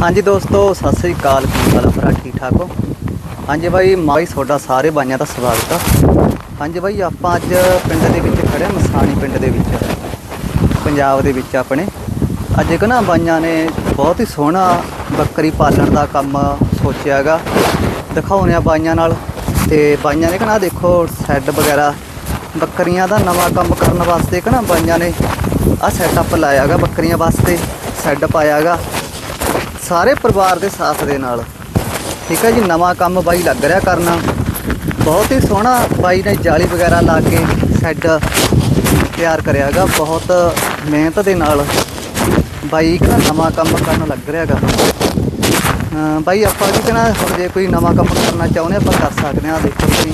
ਹਾਂਜੀ ਦੋਸਤੋ, ਸਤਿ ਸ੍ਰੀ ਅਕਾਲ, ਕੀ ਹਾਲ ਆ ਭਰਾ? ਠੀਕ ਠਾਕ ਹੋ? ਹਾਂਜੀ ਬਾਈ, ਮਾਈ ਤੁਹਾਡਾ ਸਾਰੇ ਬਾਈਆਂ ਦਾ ਸਵਾਗਤ ਆ। ਹਾਂਜੀ ਬਾਈ, ਆਪਾਂ ਅੱਜ ਪਿੰਡ ਦੇ ਵਿੱਚ ਖੜੇ ਮਸਾਣੀ ਪਿੰਡ ਦੇ ਵਿੱਚ। ਪੰਜਾਬ ਦੇ ਵਿੱਚ ਆਪਣੇ। ਅੱਜ ਇੱਕ ਨਾ ਬਾਈਆਂ ਨੇ ਬਹੁਤ ਹੀ ਸੋਹਣਾ ਬੱਕਰੀ ਪਾਲਣ ਦਾ ਕੰਮ ਸੋਚਿਆਗਾ ਦਿਖਾਉਂਦੇ ਆ ਬਾਈਆਂ ਨਾਲ। ਤੇ ਬਾਈਆਂ ਨੇ ਕਹਣਾ ਦੇਖੋ ਸੈੱਡ ਵਗੈਰਾ, ਬੱਕਰੀਆਂ ਦਾ ਨਵਾਂ ਕੰਮ ਕਰਨ ਵਾਸਤੇ ਕਹਣਾ ਬਾਈਆਂ ਨੇ ਆ ਸੈਟਅਪ ਲਾਇਆਗਾ ਬੱਕਰੀਆਂ ਵਾਸਤੇ ਸੈੱਡ ਪਾਇਆਗਾ ਸਾਰੇ ਪਰਿਵਾਰ ਦੇ ਸਾਥ ਦੇ ਨਾਲ। ਠੀਕ ਹੈ ਜੀ, ਨਵਾਂ ਕੰਮ ਬਾਈ ਲੱਗ ਰਿਹਾ ਕਰਨਾ। ਬਹੁਤ ਹੀ ਸੋਹਣਾ ਬਾਈ ਨੇ ਜਾਲੀ ਵਗੈਰਾ ਲਾ ਕੇ ਸੈੱਡ ਤਿਆਰ ਕਰਿਆਗਾ ਬਹੁਤ ਮਿਹਨਤ ਦੇ ਨਾਲ ਬਾਈ ਇੱਕ ਨਾ ਨਵਾਂ ਕੰਮ ਕਰਨ ਲੱਗ ਰਿਹਾਗਾ ਹਾਂ ਬਾਈ ਆਪਾਂ ਵੀ ਕਹਣਾ, ਹੁਣ ਜੇ ਕੋਈ ਨਵਾਂ ਕੰਮ ਕਰਨਾ ਚਾਹੁੰਦੇ ਆਪਾਂ ਕਰ ਸਕਦੇ ਹਾਂ ਦੇਖੋ ਤੁਸੀਂ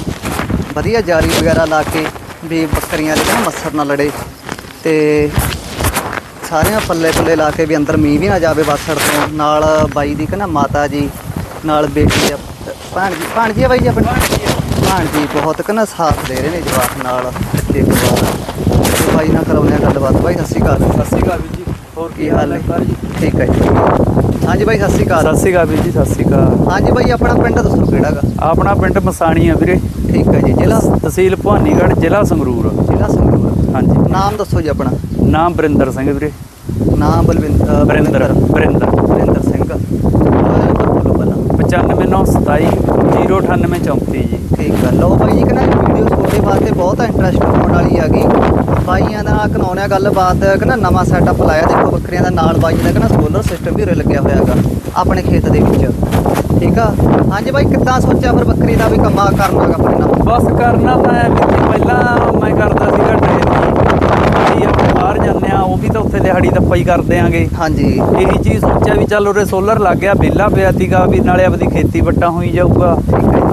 ਵਧੀਆ ਜਾਲੀ ਵਗੈਰਾ ਲਾ ਕੇ ਵੀ ਬੱਕਰੀਆਂ ਦੇ ਨਾ ਮੱਛਰ ਨਾ ਲੜੇ। ਤੇ ਸਾਰਿਆਂ ਪੱਲੇ ਪੱਲੇ ਲਾ ਕੇ ਵੀ ਅੰਦਰ ਮੀਂਹ ਵੀ ਨਾ ਜਾਵੇ ਬਾਸੜ ਤੋਂ। ਨਾਲ ਬਾਈ ਦੀ ਕਹਿੰਦਾ ਮਾਤਾ ਜੀ ਨਾਲ ਬੇਟੀ ਆ ਭਾਣਜੀ ਭਾਣਜੀ ਆ ਬਾਈ ਜੀ ਆਪਣੀ? ਭਾਣਜੀ ਬਹੁਤ ਕਹਿੰਦਾ ਸਾਥ ਦੇ ਰਹੇ ਨੇ ਜਵਾਕ ਨਾਲ ਤੇ ਬਾਈ ਨਾਲ ਕਰਾਉਂਦੇ ਆ ਗੱਲਬਾਤ। ਬਾਈ ਸਤਿ ਸ਼੍ਰੀ ਅਕਾਲ। ਸਤਿ ਸ਼੍ਰੀ ਅਕਾਲ ਵੀਰ ਜੀ। ਹੋਰ ਕੀ ਹਾਲ ਹੈ? ਠੀਕ ਹੈ ਜੀ। ਹਾਂਜੀ ਬਾਈ ਸਤਿ ਸ਼੍ਰੀ ਅਕਾਲ। ਸਤਿ ਸ਼੍ਰੀ ਅਕਾਲ ਵੀਰ ਜੀ ਸਤਿ ਸ਼੍ਰੀ ਅਕਾਲ। ਹਾਂਜੀ ਬਾਈ ਆਪਣਾ ਪਿੰਡ ਦੱਸੋ ਕਿਹੜਾਗਾ ਆਪਣਾ ਪਿੰਡ ਮਸਾਣੀ ਆ ਵੀਰੇ। ਠੀਕ ਹੈ ਜੀ ਜ਼ਿਲ੍ਹਾ? ਤਹਿਸੀਲ ਭਵਾਨੀਗੜ੍ਹ ਜ਼ਿਲ੍ਹਾ ਸੰਗਰੂਰ। ਜ਼ਿਲ੍ਹਾ ਸੰਗਰੂਰ। ਹਾਂਜੀ। ਨਾਮ ਦੱਸੋ ਜੀ ਆਪਣਾ। ਨਾਮ ਬਰਿੰਦਰ ਸਿੰਘ ਵੀਰੇ। ਨਾਮ ਬਲਵਿੰਦਰ ਬਰਿੰਦਰ ਬਰਿੰਦਰ। ਬਰਿੰਦਰ ਸਿੰਘ। ਮੋਬਾਈਲ ਨੰਬਰ ਬੋਲੋ ਪਹਿਲਾਂ 95927 09834 ਜੀ। ਠੀਕ ਹੈ ਲਓ ਬਾਈ ਜੀ ਕਹਿੰਦਾ ਵੀਡੀਓ ਤੁਹਾਡੇ ਵਾਸਤੇ ਬਹੁਤ ਇੰਟਰਸਟ ਹੋਣ ਵਾਲੀ ਹੈਗੀ। ਬਾਈਆਂ ਦਾ ਕਰਾਉਣਿਆ ਗੱਲਬਾਤ ਕਹਿੰਦਾ ਨਵਾਂ ਸੈਟਅਪ ਲਾਇਆ। ਦੇਖੋ ਬੱਕਰੀਆਂ ਦਾ ਨਾਲ ਬਾਈ ਦਾ ਕਹਿੰਦਾ ਸੋਲਰ ਸਿਸਟਮ ਵੀ ਉਰੇ ਲੱਗਿਆ ਹੋਇਆ ਹੈਗਾ ਆਪਣੇ ਖੇਤ ਦੇ ਵਿੱਚ। ਠੀਕ ਆ? ਹਾਂਜੀ ਬਾਈ ਕਿੱਦਾਂ ਸੋਚਿਆ ਫਿਰ ਬੱਕਰੀ ਦਾ ਵੀ ਕੰਮਾ ਕਰਨਾ ਹੈਗਾ ਆਪਣੇ ਨਾਲ? ਬਸ ਕਰਨਾ ਤਾਂ ਹੈ ਪਹਿਲਾਂ ਮੈਂ ਕਰਦਾ ਸੀਗਾ ਟ੍ਰੇਨ ਜਾਂਦੇ ਆ ਉਹ ਵੀ ਤਾਂ ਉੱਥੇ ਦਿਹਾੜੀ ਦੱਪਾ ਹੀ ਕਰਦੇ ਆਂਗੇ। ਹਾਂਜੀ। ਇਹੀ ਚੀਜ਼ ਸੋਚਿਆ ਵੀ ਚੱਲ ਉਰੇ ਸੋਲਰ ਲੱਗ ਗਿਆ ਵਿਹਲਾ ਪਿਆ ਸੀਗਾ ਵੀ ਨਾਲੇ ਆਪਦੀ ਖੇਤੀ ਵੱਟਾ ਹੋਈ ਜਾਊਗਾ।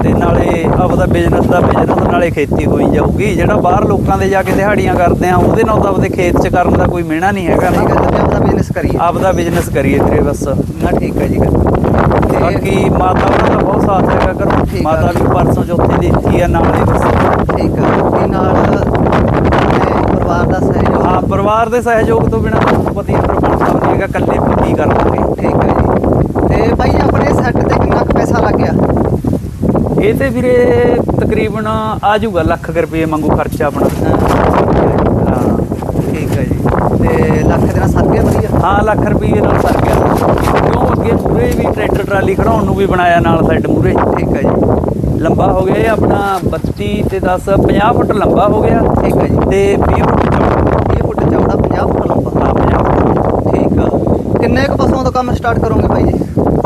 ਤੇ ਨਾਲੇ ਆਪਦਾ ਬਿਜ਼ਨਸ ਦਾ ਬਿਜ਼ਨਸ ਨਾਲੇ ਖੇਤੀ ਹੋਈ ਜਾਊਗੀ। ਜਿਹੜਾ ਬਾਹਰ ਲੋਕਾਂ ਦੇ ਜਾ ਕੇ ਦਿਹਾੜੀਆਂ ਕਰਦੇ ਆ ਉਹਦੇ ਨਾਲ ਤਾਂ ਆਪਦੇ ਖੇਤ 'ਚ ਕਰਨ ਦਾ ਕੋਈ ਮਿਹਣਾ ਨਹੀਂ ਹੈਗਾ ਠੀਕ ਹੈ ਤੇ ਆਪਣਾ ਬਿਜ਼ਨਸ ਕਰੀਏ। ਆਪਦਾ ਬਿਜ਼ਨਸ ਕਰੀਏ ਤੇਰੇ ਬਸ। ਨਾ ਠੀਕ ਹੈ ਜੀ। ਤੇ ਬਾਕੀ ਮਾਤਾ ਉਹਨਾਂ ਦਾ ਬਹੁਤ ਸਾਥ ਹੈਗਾ ਕਰ ਠੀਕ ਆ। ਮਾਤਾ ਵੀ ਪਰਸੋਂ ਚੌਥੇ ਦੀ ਇੱਥੇ ਆ ਨਾਲੇ ਬਸ। ਠੀਕ ਆ ਤੇ ਨਾਲ ਆਪਣੇ ਪਰਿਵਾਰ ਦਾ ਸਹਿਯੋਗ ਹਾਂ ਪਰਿਵਾਰ ਦੇ ਸਹਿਯੋਗ ਤੋਂ ਬਿਨਾਂ ਪਤੀ ਪਤੀ ਪ੍ਰਬੰਧ ਨਹੀਂ ਹੈਗਾ ਇਕੱਲੇ ਕੀ ਕਰ ਲਾਂਗੇ ਠੀਕ ਹੈ ਜੀ। ਤੇ ਬਾਈ ਆਪਣੇ ਸੈੱਟ ਤੇ ਕਿੰਨਾ ਕੁ ਪੈਸਾ ਲੱਗਿਆ ਇਹ ਤੇ ਵੀਰੇ ਤਕਰੀਬਨ ਆ ਜਾਊਗਾ ਲੱਖ ਰੁਪਏ ਵਾਂਗੂ ਖਰਚਾ ਆਪਣਾ। ਹਾਂ ਠੀਕ ਹੈ ਜੀ। ਤੇ ਲੱਖ ਦੇ ਨਾਲ ਸਰ ਗਿਆ ਵਧੀਆ? ਹਾਂ ਲੱਖ ਰੁਪਏ ਨਾਲ ਸਰ ਗਿਆ। ਕਿਉਂ ਅੱਗੇ ਮੂਰੇ ਵੀ ਟਰੈਕਟਰ ਟਰਾਲੀ ਖੜਾਉਣ ਨੂੰ ਵੀ ਬਣਾਇਆ ਨਾਲ ਸਾਈਡ ਮੂਰੇ ਠੀਕ ਹੈ ਜੀ। ਲੰਬਾ ਹੋ ਗਿਆ ਇਹ ਆਪਣਾ 32 ਤੇ 10 50 ਫੁੱਟ ਲੰਬਾ ਹੋ ਗਿਆ। ਠੀਕ ਹੈ ਜੀ। ਤੇ 20 ਫੁੱਟ ਚੌੜਾ 20 ਫੁੱਟ ਚੌੜਾ 50 ਫੁੱਟ ਲੰਬਾ ਹਾਂ 50 ਫੁੱਟ ਠੀਕ ਆ ਕਿੰਨੇ ਕੁ ਪਸ਼ੂਆਂ ਤੋਂ ਕੰਮ ਸਟਾਰਟ ਕਰੋਗੇ ਬਾਈ ਜੀ।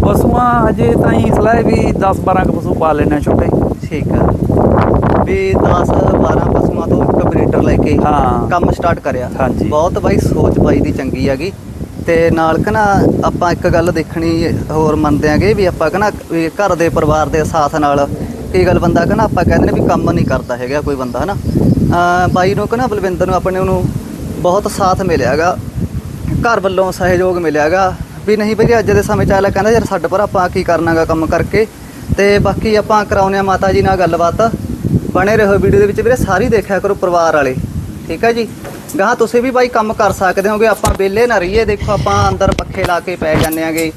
ਪਸ਼ੂਆਂ ਹਜੇ ਤਾਂ ਹੀ ਸਲਾਹ ਵੀ 10 12 ਕੁ ਪਸ਼ੂ ਪਾ ਲੈਣਾ ਛੋਟੇ। ਠੀਕ ਆ। ਵੀ 10 12 ਪਸ਼ੂਆਂ ਤੋਂ ਬਰੀਡਰ ਲੈ ਕੇ ਹਾਂ। ਕੰਮ ਸਟਾਰਟ ਕਰਿਆ। ਹਾਂਜੀ। ਬਹੁਤ ਬਾਈ ਸੋਚ ਬਾਈ ਦੀ ਚੰਗੀ ਹੈਗੀ। ਤੇ ਨਾਲ ਕਹਣਾ ਆਪਾਂ ਇੱਕ ਗੱਲ ਦੇਖਣੀ ਹੋਰ ਮੰਨਦੇ ਆਂਗੇ ਵੀ ਆਪਾਂ ਵੀ ਘਰ ਦੇ ਪਰਿਵਾਰ ਦੇ ਸਾਥ ਨਾਲ ਕੀ ਗੱਲ ਬੰਦਾ ਕਹਣਾ ਆਪਾਂ ਕਹਿੰਦੇ ਨੇ ਵੀ ਕੰਮ ਨਹੀਂ ਕਰਦਾ ਹੈਗਾ ਕੋਈ ਬੰਦਾ ਹਨਾ? ਬਾਈ ਨੂੰ ਕਹਣਾ ਬਲਵਿੰਦਰ ਨੂੰ ਆਪਣੇ ਨੂੰ ਬਹੁਤ ਸਾਥ ਮਿਲਿਆਗਾ ਘਰ ਵੱਲੋਂ ਸਹਿਯੋਗ ਮਿਲਿਆਗਾ। ਵੀ ਨਹੀਂ ਬਈ ਅੱਜ ਦੇ ਸਮੇਂ ਚ ਆਲਾ ਕਹਿੰਦਾ ਯਾਰ ਸਾਡੇ ਪਰ ਆਪਾਂ ਕੀ ਕਰਨਾਗਾ ਕੰਮ ਕਰਕੇ। ਤੇ ਬਾਕੀ ਆਪਾਂ ਕਰਾਉਨੇ ਆ ਮਾਤਾ ਜੀ ਨਾਲ ਗੱਲਬਾਤ। ਬਣੇ ਰਹੋ ਵੀਡੀਓ ਦੇ ਵਿੱਚ ਵੀਰੇ, ਸਾਰੀ ਦੇਖਿਆ ਕਰੋ ਪਰਿਵਾਰ ਵਾਲੇ। ਠੀਕ ਹੈ ਜੀ? ਗਾਹ ਤੁਸੀਂ ਵੀ ਬਾਈ ਕੰਮ ਕਰ ਸਕਦੇ ਹੋਗੇ, ਆਪਾਂ ਵਿਹਲੇ ਨਾ ਰਹੀਏ। ਦੇਖੋ ਆਪਾਂ ਅੰਦਰ ਪੱਖੇ ਲਾ ਕੇ ਪੈ ਜਾਂਦੇ ਆਗੇ।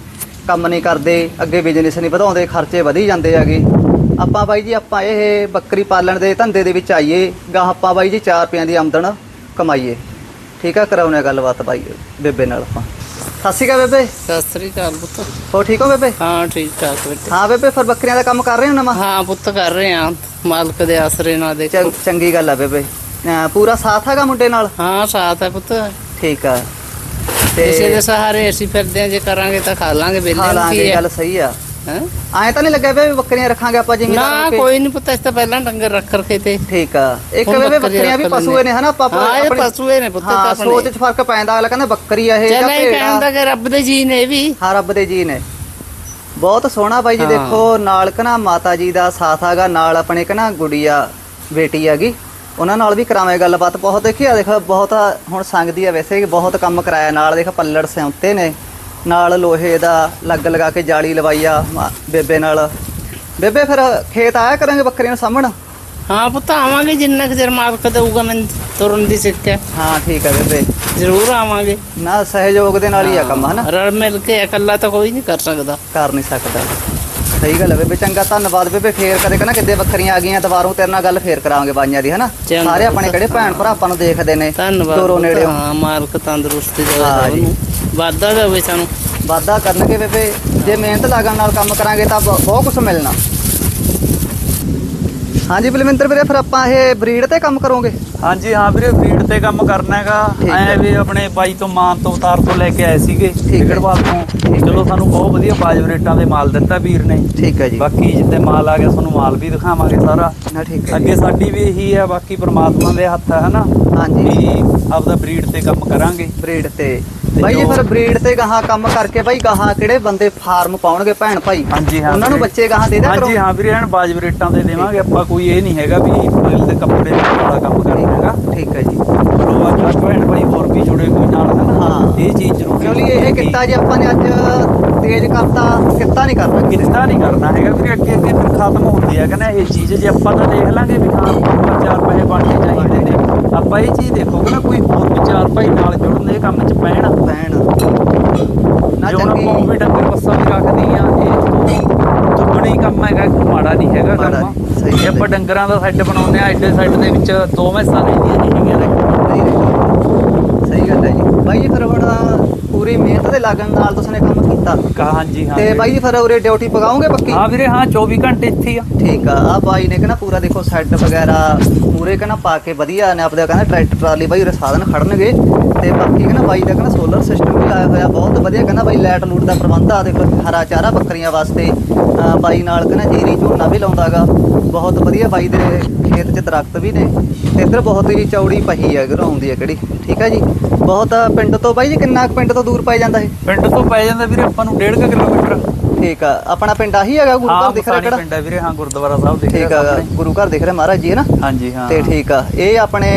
ਕੰਮ ਨਹੀਂ ਕਰਦੇ, ਅੱਗੇ ਬਿਜ਼ਨਸ ਨਹੀਂ ਵਧਾਉਂਦੇ, ਖਰਚੇ ਵਧੀ ਜਾਂਦੇ ਆਗੇ। ਆਪਾਂ ਬਾਈ ਜੀ, ਆਪਾਂ ਇਹ ਬੱਕਰੀ ਪਾਲਣ ਦੇ ਧੰਦੇ ਦੇ ਵਿੱਚ ਆਈਏ। ਗਾਹ ਆਪਾਂ ਬਾਈ ਜੀ 4 ਰੁਪਈਆਂ ਦੀ ਆਮਦਨ ਕਮਾਈਏ। ਠੀਕ ਆ ਕਰਾਉਣੇ ਗੱਲਬਾਤ ਬਾਈ ਬੇਬੇ ਨਾਲ ਆਪਾਂ। ਸਤਿ ਸ਼੍ਰੀ ਅਕਾਲ ਬੇਬੇ। ਸਤਿ ਸ੍ਰੀ ਅਕਾਲ ਪੁੱਤ। ਹੋ ਠੀਕ ਹੋ ਬੇਬੇ? ਹਾਂ ਠੀਕ ਠਾਕ ਬੇਟੇ। ਹਾਂ ਬੇਬੇ ਫਿਰ ਬੱਕਰੀਆਂ ਦਾ ਕੰਮ ਕਰ ਰਹੇ ਹੋ ਨਵਾਂ? ਹਾਂ ਪੁੱਤ ਕਰ ਰਹੇ ਆ ਮਾਲਕ ਦੇ ਆਸਰੇ ਨਾਲ ਦੇਖੋ ਚੰ- ਚੰਗੀ ਗੱਲ ਆ ਬੇਬੇ। ਅਹ ਪੂਰਾ ਸਾਥ ਹੈਗਾ ਮੁੰਡੇ ਨਾਲ? ਹਾਂ ਸਾਥ ਹੈ ਪੁੱਤ। ਠੀਕ ਆ। ਕਿਸੇ ਦੇ ਸਹਾਰੇ ਅਸੀਂ ਫਿਰਦੇ ਆ ਜੇ ਕਰਾਂਗੇ ਤਾਂ ਖਾ ਲਾਂਗੇ ਖਾ ਵੇਲੇ ਨੂੰ ਲਾਂਗੇ ਗੱਲ ਸਹੀ ਆ। ਹੈਂ? ਐਂ ਤਾਂ ਨਹੀਂ ਲੱਗਿਆ ਬੇਬੇ ਬੱਕਰੀਆਂ ਰੱਖਾਂਗੇ ਆਪਾਂ ਜਿਵੇਂ ਨਾ ਕੋਈ ਨਹੀਂ ਪੁੱਤ ਇਸ ਤੋਂ ਪਹਿਲਾਂ ਡੰਗਰ ਰੱਖ ਰਖੇ ਤੇ ਠੀਕ ਆ। ਇੱਕ ਬੱਕਰੀ ਬੱਕਰੀਆਂ ਵੀ ਪਸ਼ੂਏ ਨੇ ਹਨਾ? ਆਪਾਂ ਹਾਂ, ਪਸ਼ੂਏ ਨੇ ਪੁੱਤ ਤਾਂ ਆਪਣੇ। ਸੋਚ 'ਚ ਫ਼ਰਕ ਪੈਂਦਾ ਅਗਲਾ ਕਹਿੰਦਾ ਬੱਕਰੀ ਆ ਇਹ ਜਾਂ ਭੇਡ ਕਹਿੰਦਾ ਆ ਕਿ ਰੱਬ ਦੇ ਜੀ ਨੇ ਵੀ। ਹਾਂ ਰੱਬ ਦੇ ਜੀ ਨੇ। ਬਹੁਤ ਸੋਹਣਾ ਬਾਈ ਜੀ। ਦੇਖੋ ਨਾਲ ਕਨਾ ਮਾਤਾ ਜੀ ਦਾ ਸਾਥ ਹੈਗਾ ਨਾਲ ਆਪਣੇ ਕਨਾ ਗੁੜੀਆ ਬੇਟੀ ਹੈਗੀ। ਉਹਨਾਂ ਨਾਲ ਵੀ ਕਰਾਵੇਂ ਗੱਲਬਾਤ। ਬਹੁਤ ਦੇਖੀ ਆ ਦੇਖ ਬਹੁਤ ਹੁਣ ਸੰਗਦੀ ਆ ਵੈਸੇ ਬਹੁਤ ਕੰਮ ਕਰਾਇਆ। ਨਾਲ ਦੇਖ ਪੱਲੜ ਸਿਉਂਤੇ ਨੇ। ਨਾਲ ਲੋਹੇ ਦਾ ਲੱਗ ਲਗਾ ਕੇ ਜਾਲੀ ਲਵਾਈ ਆ ਮਾ- ਬੇਬੇ ਨਾਲ। ਬੇਬੇ ਫਿਰ ਖੇਤ ਆਇਆ ਕਰਾਂਗੇ ਬੱਕਰੀਆਂ ਨੂੰ ਸਾਹਮਣ ਹਾਂ ਪੁੱਤ ਆਵਾਂਗੇ ਜਿੰਨਾ ਕੁ ਚਿਰ ਮਾਲਕ ਦੇਊਗਾ ਮੈਨੂੰ ਤੁਰਨ ਦੀ ਸਿੱਖਿਆ ਹਾਂ। ਠੀਕ ਆ ਬੇਬੇ। ਜ਼ਰੂਰ ਆਵਾਂਗੇ। ਨਾ ਸਹਿਯੋਗ ਦੇ ਨਾਲ ਹੀ ਆ ਕੰਮ ਹਨਾ? ਰਲ ਮਿਲ ਕੇ ਇਕੱਲਾ ਤਾਂ ਕੋਈ ਨਹੀਂ ਕਰ ਸਕਦਾ। ਕਰ ਨਹੀਂ ਸਕਦਾ। ਸਹੀ ਗੱਲ ਹੈ ਬੇਬੇ ਚੰਗਾ ਧੰਨਵਾਦ ਬੇਬੇ ਫੇਰ ਕਦੇ ਕਹਿੰਦਾ ਕਿੱਦੇ ਵੱਖਰੀਆਂ ਆ ਗਈਆਂ ਦੁਬਾਰੋਂ ਤੇਰੇ ਨਾਲ ਗੱਲ ਫੇਰ ਕਰਾਂਗੇ ਬਾਈਆਂ ਦੀ ਹਨਾ? ਚੰਗਾ। ਸਾਰੇ ਆਪਣੇ ਕਿਹੜੇ ਭੈਣ ਭਰਾ ਆਪਾਂ ਨੂੰ ਦੇਖਦੇ ਨੇ? ਧੰਨਵਾਦ ਦੂਰੋਂ ਪੁੱਤ, ਨੇੜਿਓਂ। ਹਾਂ ਮਾਲਕ ਤੰਦਰੁਸਤੀ ਹਾਂ ਜੀ। ਵਾਧਾ ਦੇਵੇ ਸਾਨੂੰ। ਵਾਦਾ ਕਰਨਗੇ ਬੇਬੇ। ਜੇ ਮਿਹਨਤ ਲਾਗਣ ਨਾਲ ਕੰਮ ਕਰਾਂਗੇ ਤਾਂ ਬ- ਬਹੁਤ ਕੁਝ ਮਿਲਣਾ। ਹਾਂਜੀ ਬਲਵਿੰਦਰ ਵੀਰੇ ਫਿਰ ਆਪਾਂ ਇਹ ਬਰੀਡ ਤੇ ਕੰਮ ਕਰੋਗੇ? ਹਾਂਜੀ ਹਾਂ ਵੀਰੇ ਫੀਡ ਤੇ ਕੰਮ ਕਰਨਾ ਹੈਗਾ। ਹੈ। ਐ ਵੀ ਆਪਣੇ ਬਾਈ ਤੋਂ ਮਾਨ ਤੋਂ ਉਤਾਰ ਤੋਂ ਲੈ ਕੇ ਆਏ ਸੀਗੇ ਹੈ। ਟਿਕਟਵਾਲ ਤੋਂ। ਚਲੋ ਸਾਨੂੰ ਬਹੁਤ ਵਧੀਆ ਬਾਜਬ ਰੇਟਾਂ ਦੇ ਮਾਲ ਦਿੱਤਾ ਵੀਰ ਨੇ। ਠੀਕ ਹੈ ਜੀ। ਬਾਕੀ ਜਿੱਤੇ ਮਾਲ ਆ ਗਿਆ ਤੁਹਾਨੂੰ ਮਾਲ ਵੀ ਦਿਖਾਵਾਂਗੇ ਸਾਰਾ। ਨਾ ਠੀਕ ਹੈ ਅੱਗੇ ਸਾਡੀ ਵੀ ਇਹੀ ਹੈ ਬਾਕੀ ਪ੍ਰਮਾਤਮਾ ਦੇ ਹੱਥ ਹੈ ਹਨਾ? ਹਾਂਜੀ। ਵੀ ਆਪਦਾ ਬਰੀਡ ਤੇ ਕੰਮ ਕਰਾਂਗੇ। ਬਰੀਡ ਤੇ ਬਾਈ ਜੀ ਫਿਰ ਬਰੀਡ ਤੇ ਗਾਹਾਂ ਕੰਮ ਕਰਕੇ ਬਾਈ ਗਾਹਾਂ ਕਿਹੜੇ ਬੰਦੇ ਫਾਰਮ ਪਾਉਣਗੇ ਭੈਣ ਭਾਈ? ਹਾਂਜੀ ਹਾਂ ਉਹਨਾਂ ਨੂੰ। ਬੱਚੇ ਗਾਹਾਂ ਦੇ ਦਿਆ ਕਰੋ। ਹਾਂਜੀ ਹਾਂ ਵੀਰੇ ਐਨ ਬਾਜਬ ਰੇਟਾਂ ਤੇ ਦੇਵਾਂਗੇ। ਆਪਾਂ ਕੋਈ ਇਹ ਨਹੀਂ ਹੈਗਾ ਵੀ ਫਾਈਲ ਦੇ ਕੱਪੜੇ ਵਾਲਾ ਕੰਮ ਕਰਨਾ ਹੈਗਾ। ਠੀਕ ਹੈ ਜੀ। ਚਲੋ ਅੱਜ ਭੈਣ ਭਾਈ ਹੋਰ ਵੀ ਜੁੜੇ ਕੋਈ ਨਾਲ ਹਨਾ ਹਾਂ। ਇਹ ਚੀਜ਼ ਜ਼ਰੂਰੀ ਕਿਉਂਕਿ ਇਹ ਕਿੱਤਾ ਜੇ ਆਪਾਂ ਨੇ ਅੱਜ ਤੇਜ਼ ਕਰਤਾ ਕਿੱਤਾ ਨਹੀਂ ਕਰਨਾ ਕਿੱਤਾ ਨਹੀਂ ਕਰਨਾ ਹੈਗਾ ਵੀਰੇ ਅੱਗੇ ਅੱਗੇ ਫਿਰ ਖਤਮ ਹੁੰਦੀ ਹੈ ਕਹਿੰਦਾ ਇਹ ਚੀਜ਼ ਜੇ ਆਪਾਂ ਤਾਂ ਦੇਖ ਲਾਂਗੇ ਵੀ ਹਾਂ ਚਾਰ ਪੈਸੇ ਬਣਨੇ ਚਾਹੀਦੇ ਨੇ। ਆਪਾਂ ਇਹ ਚੀਜ਼ ਦੇਖੋਗੇ ਨਾ ਕੋਈ ਹੋਰ ਵੀ ਚਾਰ ਭਾਈ ਨਾਲ ਜੁੜਨ ਇਹ ਕੰਮ 'ਚ ਪੈਣ। ਪੈਣ। ਨਾ ਚੰਗੀ। ਆਪਾਂ ਵੀ ਡੰਗਰ ਬੱਸਾਂ ਵੀ ਰੱਖਦੇ ਆ ਇਹ ਦੁੱਗਣਾ ਹੀ ਕੰਮ ਹੈਗਾ ਮਾੜਾ ਨਹੀਂ ਹੈਗਾ ਕੰਮ। ਜੇ ਆਪਾਂ। ਡੰਗਰਾਂ ਦਾ ਸੈੱਟ ਬਣਾਉਂਦੇ ਆ ਐਡੇ ਸੈੱਟ ਦੇ ਵਿੱਚ ਦੋ ਮੈਸਾਂ ਰਹਿੰਦੀਆਂ ਹੈਗੀਆਂ। ਨੇ। ਸਹੀ ਗੱਲ ਹੈ ਜੀ। ਜੀ ਫਿਰ ਹੁਣ ਪੂਰੀ ਮਿਹਨਤ ਦੇ ਲੱਗਣ ਨਾਲ ਤੁਸੀਂ ਨੇ ਕੰਮ ਕੀਤਾ। ਕਹਾ ਹਾਂਜੀ ਹਾਂ ਤੇ। ਬਾਈ ਜੀ ਫਿਰ ਉਰੇ ਡਿਊਟੀ ਪਗਾਉਂਗੇ ਪੱਕੀ? ਹਾਂ ਵੀਰੇ ਹਾਂ 24 ਘੰਟੇ ਇੱਥੇ ਹੀ ਆ। ਠੀਕ ਆ ਆ ਬਾਈ ਨੇ ਕਹਿੰਦਾ ਪੂਰਾ ਦੇਖੋ ਸੈੱਟ ਵਗੈਰਾ ਪੂਰੇ ਕਹਿੰਦਾ ਪਾ ਕੇ ਵਧੀਆ ਨੇ ਆਪਦੇ ਕਹਿੰਦਾ ਟਰੈਕਟਰ ਟਰਾਲੀ ਬਾਈ ਉਰੇ ਸਾਧਨ ਖੜਨਗੇ। ਤੇ ਬਾਕੀ ਕਹਿੰਦਾ ਬਾਈ ਦਾ ਕਹਿੰਦਾ ਸੋਲਰ ਸਿਸਟਮ ਵੀ ਲਾਇਆ ਹੋਇਆ ਬਹੁਤ ਵਧੀਆ ਕਹਿੰਦਾ ਬਾਈ ਲਾਈਟ ਲੂਟ ਦਾ ਪ੍ਰਬੰਧ ਆ ਦੇਖੋ ਹਰਾ ਚਾਰਾ ਬੱਕਰੀਆਂ ਵਾਸਤੇ। ਬਾਈ ਨਾਲ ਕਹਿੰਦਾ ਜੀਰੀ ਝੋਨਾ ਵੀ ਲਾਉਂਦਾਗਾ ਬਹੁਤ ਵਧੀਆ ਬਾਈ ਦੇ ਖੇਤ 'ਚ ਦਰਖਤ ਵੀ ਨੇ ਤੇ ਇੱਧਰ ਬਹੁਤ ਹੀ ਚੌੜੀ ਪਹੀ ਹੈ ਆਉਂਦੀ ਹੈ ਕਿਹੜੀ ਠੀਕ ਹੈ ਜੀ? ਬਹੁਤ ਪਿੰਡ ਤੋਂ ਬਾਈ ਜੀ ਕਿੰਨਾ ਕੁ ਪਿੰਡ ਤੋਂ ਦੂਰ ਪੈ ਜਾਂਦਾ ਇਹ? ਪਿੰਡ ਤੋਂ ਪੈ ਜਾਂਦਾ ਵੀਰੇ ਆਪਾਂ ਨੂੰ 1.5 ਕਿਲੋਮੀਟਰ। ਠੀਕ ਆ ਆਪਣਾ ਪਿੰਡ ਆਹੀ ਹੈਗਾ ਗੁਰੂ ਘਰ ਦਿਖ ਰਿਹਾ ਕਿਹੜਾ? ਪਿੰਡ ਹੈ ਵੀਰੇ ਹਾਂ ਗੁਰਦੁਆਰਾ ਸਾਹਿਬ ਦਿਖ ਠੀਕ ਰਿਹਾ ਆ ਸਾਹਮਣੇ। ਗੁਰੂ ਘਰ ਦਿਖ ਰਿਹਾ ਮਹਾਰਾਜ ਜੀ ਹੈ ਨਾ? ਹਾਂਜੀ ਹਾਂ। ਤੇ ਠੀਕ ਆ ਇਹ ਆਪਣੇ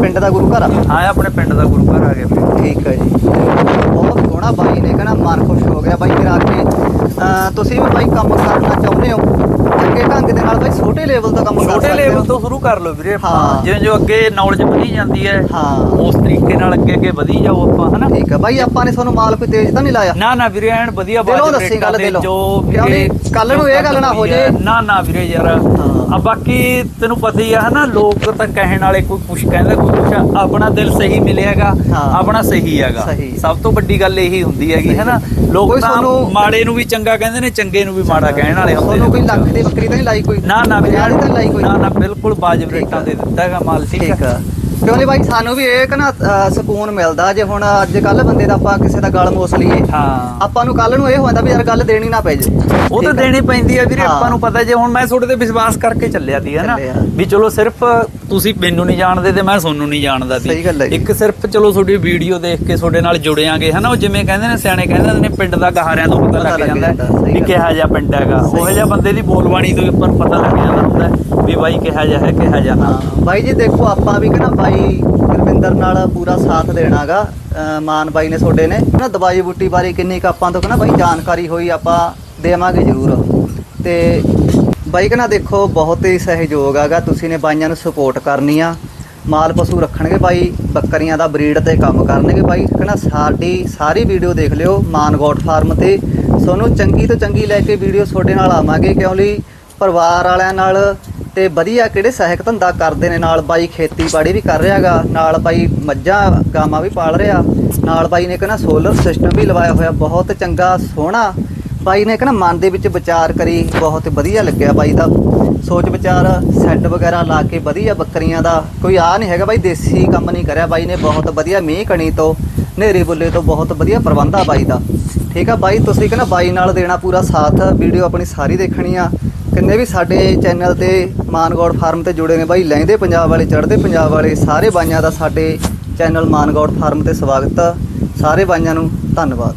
ਪਿੰਡ ਦਾ ਗੁਰੂ ਘਰ ਆ? ਹਾਂ ਆਪਣੇ ਪਿੰਡ ਦਾ ਗੁਰੂ ਘਰ ਆ ਗਿਆ ਠੀਕ ਆ ਜੀ। ਬਹੁਤ ਸੋਹਣਾ ਬਾਈ ਨੇ ਕਹਿੰਦਾ ਮਨ ਖੁਸ਼ ਹੋ ਗਿਆ ਬਾਈ ਆ ਕੇ। ਤੁਸੀਂ ਵੀ ਬਾਈ ਕੰਮ ਕਰਨਾ ਚਾਹੁੰਦੇ ਹੋ? ਚੰਗੇ ਢੰਗ ਦੇ ਨਾਲ ਬਾਈ ਛੋਟੇ ਲੈਵਲ ਤੋਂ ਕੰਮ ਕਰ ਛੋਟੇ ਸਕਦੇ ਲੈਵਲ ਹੋ ਤੋਂ ਸ਼ੁਰੂ ਕਰ ਲਓ ਵੀਰੇ ਹਾਂ। ਜਿਵੇਂ ਜੋ ਅੱਗੇ ਨੌਲੇਜ ਵਧੀ ਜਾਂਦੀ ਹੈ ਹਾਂ ਉਸ ਤਰੀਕੇ ਨਾਲ ਅੱਗੇ ਅੱਗੇ ਵਧੀ ਜਾਓ ਆਪਾਂ ਹਨਾ ਠੀਕ ਆ ਬਾਈ ਆਪਾਂ ਨੇ ਤੁਹਾਨੂੰ ਮਾਲ ਕੋਈ ਤੇਜ਼ ਤਾਂ ਨਹੀਂ ਲਾਇਆ ਨਾ ਨਾ ਵੀਰੇ ਐਨ ਵਧੀਆ ਦਿਲੋਂ ਬਾਤ ਦੱਸੀ ਗੱਲ ਦਿਲੋਂ। ਜੋ ਕਿਉਂ ਨਹੀਂ? ਵੀਰੇ ਕੱਲ੍ਹ ਨੂੰ ਇਹ ਗੱਲ ਨਾ ਹੋ ਜੇ। ਨਾ ਨਾ ਵੀਰੇ ਯਾਰ। ਆ ਬਾਕੀ ਤੈਨੂੰ ਪਤਾ ਹੀ ਆ ਹਨਾ ਲੋਕ ਤਾਂ ਕਹਿਣ ਵਾਲੇ ਕੋਈ ਕੁਛ ਕਹਿੰਦਾ ਕੋਈ ਕੁਛ ਆਪਣਾ ਦਿਲ ਸਹੀ ਮਿਲਿਆਗਾ। ਆਪਣਾ ਸਹੀ ਹੈਗਾ। ਸਭ ਤੋਂ ਵੱਡੀ ਗੱਲ ਇਹੀ ਹੁੰਦੀ ਹੈਗੀ। ਹਨਾ। ਲੋਕ ਤਾਂ ਮਾੜੇ ਨੂੰ ਵੀ ਚੰਗਾ ਕਹਿੰਦੇ ਨੇ ਚੰਗੇ ਨੂੰ ਵੀ ਮਾੜਾ ਕਹਿਣ ਵਾਲੇ ਹੁੰਦੇ ਤੁਹਾਨੂੰ ਕੋਈ ਨੇ ਲੱਖ ਦੀ ਬੱਕਰੀ ਤਾਂ ਨਹੀਂ ਲਾਈ ਕੋਈ? ਨਾ ਨਾ ਦੀ ਨਾ ਨਾ ਬਿਲਕੁਲ ਠੀਕ ਰੇਟਾਂ। ਤੇ ਦਿੱਤਾ ਹੈਗਾ ਮਾਲ ਠੀਕ ਹੈ ਆ। ਕਿਉਂਕਿ ਬਾਈ ਸਾਨੂੰ ਵੀ ਇਹ ਅਹ ਸਕੂਨ ਮਿਲਦਾ ਜੇ ਹੁਣ ਅੱਜ ਕੱਲ ਬੰਦੇ ਦਾ ਆਪਾਂ ਕਿਸੇ ਦਾ ਗਲ ਮੋਸ ਲਈਏ ਹਾਂ ਆਪਾਂ ਨੂੰ ਕੱਲ ਨੂੰ ਇਹ ਹੁੰਦਾ ਵੀ ਯਾਰ ਗੱਲ ਦੇਣੀ ਨਾ ਪੈ ਜੇ ਉਹ ਤਾਂ? ਦੇਣੀ ਪੈਂਦੀ ਆ ਵੀਰੇ ਹਾਂ। ਆਪਾਂ ਨੂੰ ਪਤਾ ਜੇ ਹੁਣ ਮੈਂ ਤੁਹਾਡੇ ਤੇ ਵਿਸ਼ਵਾਸ ਕਰਕੇ ਚੱਲਿਆ ਸੀ ਚੱਲਿਆ। ਵੀ ਚਲੋ ਸਿਰਫ ਤੁਸੀਂ ਮੈਨੂੰ ਨਹੀਂ ਜਾਣਦੇ ਤੇ ਮੈਂ ਤੁਹਾਨੂੰ ਨਹੀਂ ਜਾਣਦਾ ਸੀ ਸਹੀ ਗੱਲ ਹੈ ਜੀ। ਇੱਕ ਸਿਰਫ ਚਲੋ ਤੁਹਾਡੀ ਵੀਡੀਓ ਦੇਖ ਕੇ ਤੁਹਾਡੇ ਨਾਲ ਜੁੜਿਆਂਗੇ ਹਨਾ ਉਹ ਜਿਵੇਂ ਕਹਿੰਦੇ ਨੇ ਸਿਆਣੇ ਕਹਿੰਦੇ ਨੇ ਪਿੰਡ ਦਾ ਗਹਾਰਿਆਂ ਤੋਂ ਪਤਾ ਪਤਾ ਲੱਗ ਲੱਗ ਜਾਂਦਾ ਜਾਂਦਾ, ਹੈ ਸਹੀ ਵੀ ਗੱਲ। ਕਿਹਾ ਜਿਹਾ ਪਿੰਡ ਹੈਗਾ ਸਹੀ। ਉਹ ਜਿਹਾ ਬੰਦੇ ਦੀ ਬੋਲਬਾਣੀ ਤੋਂ ਉੱਪਰ ਪਤਾ ਲੱਗ ਜਾਂਦਾ ਹੁੰਦਾ ਹੈ ਵੀ ਬਾਈ ਕਿਹਾ ਜਿਹਾ ਹੈ ਕਿਹਾ ਜਿਹਾ ਨਾ। ਹਾਂ, ਬਾਈ ਜੀ ਦੇਖੋ ਆਪਾਂ ਵੀ ਕਹਿੰਦਾ ਬਾਈ ਗੁਰਵਿੰਦਰ ਨਾਲ ਪੂਰਾ ਸਾਥ ਦੇਣਾਗਾ। ਮਾਨ ਬਾਈ ਨੇ ਤੁਹਾਡੇ ਨੇ। ਨਾ ਦਵਾਈ ਬੂਟੀ ਬਾਰੇ ਕਿੰਨੀ ਕੁ ਆਪਾਂ ਤੋਂ ਕਹਿੰਦਾ ਬਾਈ ਜਾਣਕਾਰੀ ਹੋਈ ਆਪਾਂ ਦੇਵਾਂਗੇ ਜ਼ਰੂਰ। ਤੇ ਬਾਈ ਕਹਿੰਦਾ ਦੇਖੋ ਬਹੁਤ ਹੀ ਸਹਿਯੋਗ ਆਗਾ। ਤੁਸੀਂ ਨੇ ਬਾਈਆਂ ਨੂੰ ਸਪੋਰਟ ਕਰਨੀ ਆ। ਮਾਲ ਪਸ਼ੂ ਰੱਖਣਗੇ ਬਾਈ ਬੱਕਰੀਆਂ ਦਾ ਬਰੀਡ ਤੇ ਕੰਮ ਕਰਨਗੇ ਬਾਈ। ਕਹਿੰਦਾ ਸਾਡੀ ਸਾਰੀ ਵੀਡੀਓ ਦੇਖ ਲਿਓ ਮਾਨ ਗੋਟ ਫਾਰਮ ਤੇ। ਤੁਹਾਨੂੰ ਚੰਗੀ ਤੋਂ ਚੰਗੀ ਲੈ ਕੇ ਵੀਡੀਓ ਤੁਹਾਡੇ ਨਾਲ ਆਵਾਂਗੇ ਕਿਉਂ ਲਈ ਪਰਿਵਾਰ ਵਾਲਿਆਂ ਨਾਲ ਤੇ ਵਧੀਆ ਕਿਹੜੇ ਸਹਾਇਕ ਧੰਦਾ ਕਰਦੇ ਨੇ? ਨਾਲ ਬਾਈ ਖੇਤੀਬਾੜੀ ਵੀ ਕਰ ਰਿਹਾਗਾ, ਨਾਲ ਬਾਈ ਮੱਝਾਂ ਗਾਵਾਂ ਵੀ ਪਾਲ ਰਿਹਾ, ਨਾਲ ਬਾਈ ਨੇ ਕਹਿੰਦਾ ਸੋਲਰ ਸਿਸਟਮ ਵੀ ਲਵਾਇਆ ਹੋਇਆ, ਬਹੁਤ ਚੰਗਾ, ਸੋਹਣਾ। ਬਾਈ ਨੇ ਕਹਿੰਦਾ ਮਨ ਦੇ ਵਿੱਚ ਵਿਚਾਰ ਕਰੀ, ਬਹੁਤ ਵਧੀਆ ਲੱਗਿਆ ਬਾਈ ਦਾ। ਸੋਚ ਵਿਚਾਰ, ਸੈੱਟ ਵਗੈਰਾ ਲਾ ਕੇ ਵਧੀਆ ਬੱਕਰੀਆਂ ਦਾ। ਕੋਈ ਆ ਨਹੀਂ ਹੈਗਾ ਬਾਈ, ਦੇਸੀ ਕੰਮ ਨਹੀਂ ਕਰਿਆ ਬਾਈ ਨੇ, ਬਹੁਤ ਵਧੀਆ ਮੀਂਹ ਕਣੀ ਤੋਂ ਨੇਰੀ ਬੁੱਲੇ ਤੋਂ ਬਹੁਤ ਵਧੀਆ ਪ੍ਰਬੰਧ ਆ ਬਾਈ ਦਾ। ਠੀਕ ਆ ਬਾਈ, ਤੁਸੀਂ ਕਹਿੰਦਾ ਬਾਈ ਨਾਲ ਦੇਣਾ ਪੂਰਾ ਸਾਥ, ਵੀਡੀਓ ਆਪਣੀ ਸਾਰੀ ਦੇਖਣੀ ਆ। ਕਿੰਨੇ ਵੀ ਸਾਡੇ ਚੈਨਲ ਤੇ ਮਾਨਗੌੜ ਫਾਰਮ ਤੇ ਜੁੜੇ ਨੇ ਬਾਈ, ਲਹਿੰਦੇ ਪੰਜਾਬ ਵਾਲੇ, ਚੜ੍ਹਦੇ ਪੰਜਾਬ ਵਾਲੇ, ਸਾਰੇ ਬਾਈਆਂ ਦਾ ਸਾਡੇ ਚੈਨਲ ਮਾਨਗੌੜ ਫਾਰਮ ਤੇ ਸਵਾਗਤ ਆ। ਸਾਰੇ ਬਾਈਆਂ ਨੂੰ ਧੰਨਵਾਦ